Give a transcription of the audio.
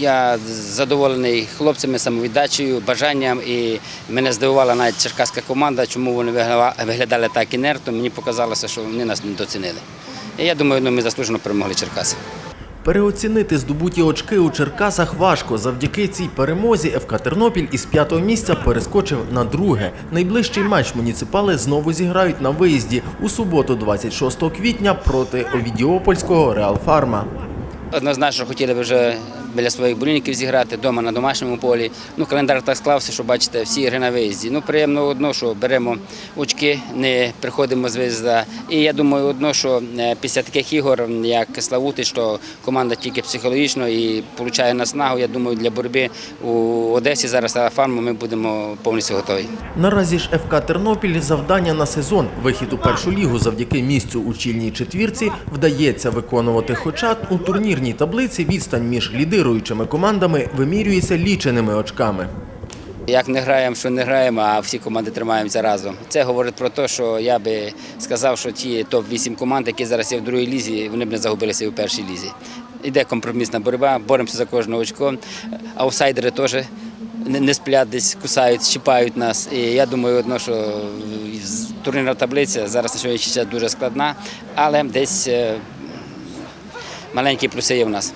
Я задоволений хлопцями, самовіддачею, бажанням і мене здивувала навіть черкаська команда, чому вони виглядали так інертно. Мені показалося, що вони нас недоцінили. І я думаю, ну, ми заслужено перемогли Черкаси. Переоцінити здобуті очки у Черкасах важко. Завдяки цій перемозі ФК Тернопіль із п'ятого місця перескочив на друге. Найближчий матч муніципали знову зіграють на виїзді у суботу, 26 квітня, проти Овідіопольського Реал Фарма. Однозначно хотіли б вже біля своїх болівників зіграти вдома на домашньому полі. Ну, календар так склався, що бачите, всі ігри на виїзді. Ну, приємно одно, що беремо очки, не приходимо з виїзда. І я думаю, одно, що е, після таких ігор, як Славути, що команда тільки психологічно і отримує наснагу, я думаю, для боротьби у Одесі зараз на фарму ми будемо повністю готові. Наразі ж ФК Тернопіль завдання на сезон вихід у першу лігу завдяки місцю у чільній четвірці вдається виконувати. Хоча у турнірній таблиці відстань між лідируючими командами вимірюється ліченими очками. Як не граємо, що не граємо, а всі команди тримаємося разом. Це говорить про те, що я би сказав, що ті топ-8 команд, які зараз є в другій лізі, вони б не загубилися і у першій лізі. Іде компромісна боротьба, боремося за кожне очко. Аутсайдери теж не сплять десь, кусають, щипають нас. І я думаю, одно, що турнірна таблиця зараз на сьогоднішній час дуже складна, але десь е, маленькі плюси є в нас.